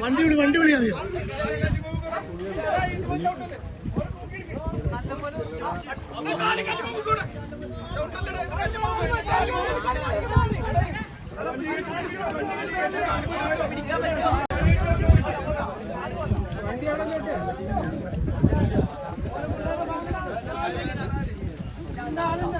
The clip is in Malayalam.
വണ്ടി വിളി വണ്ടി വിളി അറിയാം ആളുണ്ട്